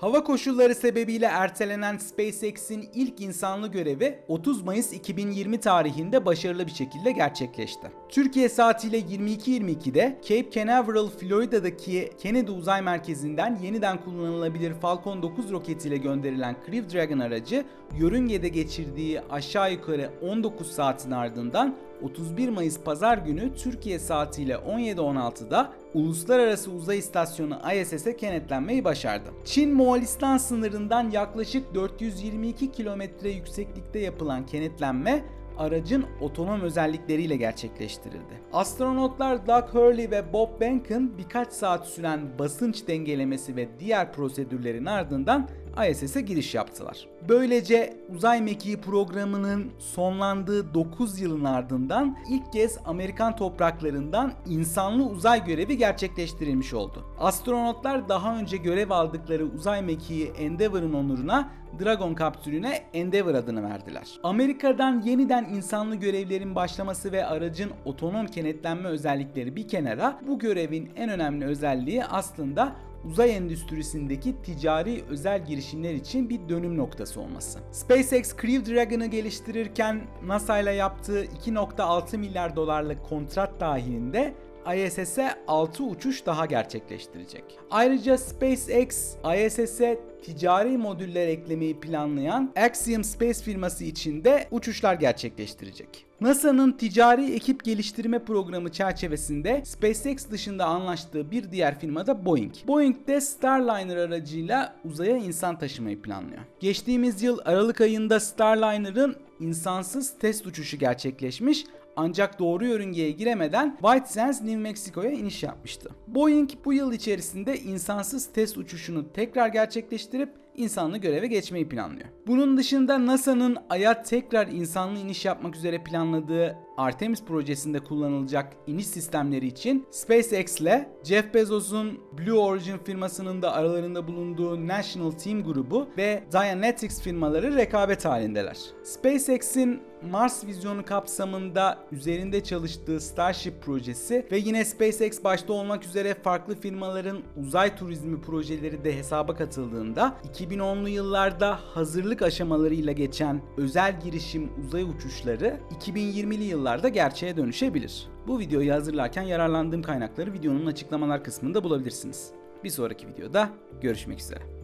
Hava koşulları sebebiyle ertelenen SpaceX'in ilk insanlı görevi 30 Mayıs 2020 tarihinde başarılı bir şekilde gerçekleşti. Türkiye saatiyle 22.22'de Cape Canaveral, Florida'daki Kennedy Uzay Merkezi'nden yeniden kullanılabilir Falcon 9 roketiyle gönderilen Crew Dragon aracı yörüngede geçirdiği aşağı yukarı 19 saatin ardından 31 Mayıs pazar günü Türkiye saatiyle 17.16'da Uluslararası Uzay İstasyonu ISS'e kenetlenmeyi başardı. Çin Moğolistan sınırından yaklaşık 422 kilometre yükseklikte yapılan kenetlenme aracın otonom özellikleriyle gerçekleştirildi. Astronotlar Doug Hurley ve Bob Behnken birkaç saat süren basınç dengelemesi ve diğer prosedürlerin ardından ISS'e giriş yaptılar. Böylece uzay mekiği programının sonlandığı 9 yılın ardından ilk kez Amerikan topraklarından insanlı uzay görevi gerçekleştirilmiş oldu. Astronotlar daha önce görev aldıkları uzay mekiği Endeavour'ın onuruna Dragon kapsülüne Endeavour adını verdiler. Amerika'dan yeniden insanlı görevlerin başlaması ve aracın otonom kenetlenme özellikleri bir kenara bu görevin en önemli özelliği aslında uzay endüstrisindeki ticari özel girişimler için bir dönüm noktası olması. SpaceX Crew Dragon'ı geliştirirken NASA ile yaptığı 2.6 milyar dolarlık kontrat dahilinde ISS'e 6 uçuş daha gerçekleştirecek. Ayrıca SpaceX ISS'e ticari modüller eklemeyi planlayan Axiom Space firması için de uçuşlar gerçekleştirecek. NASA'nın ticari ekip geliştirme programı çerçevesinde SpaceX dışında anlaştığı bir diğer firma da Boeing. Boeing de Starliner aracıyla uzaya insan taşımayı planlıyor. Geçtiğimiz yıl Aralık ayında Starliner'ın insansız test uçuşu gerçekleşmiş ancak doğru yörüngeye giremeden White Sands, New Mexico'ya iniş yapmıştı. Boeing bu yıl içerisinde insansız test uçuşunu tekrar gerçekleştirip insanlı göreve geçmeyi planlıyor. Bunun dışında NASA'nın Ay'a tekrar insanlı iniş yapmak üzere planladığı Artemis projesinde kullanılacak iniş sistemleri için SpaceX ile Jeff Bezos'un Blue Origin firmasının da aralarında bulunduğu National Team grubu ve Dianetics firmaları rekabet halindeler. SpaceX'in Mars vizyonu kapsamında üzerinde çalıştığı Starship projesi ve yine SpaceX başta olmak üzere farklı firmaların uzay turizmi projeleri de hesaba katıldığında 2010'lu yıllarda hazırlık aşamalarıyla geçen özel girişim uzay uçuşları 2020'li yıllarda gerçeğe dönüşebilir. Bu videoyu hazırlarken yararlandığım kaynakları videonun açıklamalar kısmında bulabilirsiniz. Bir sonraki videoda görüşmek üzere.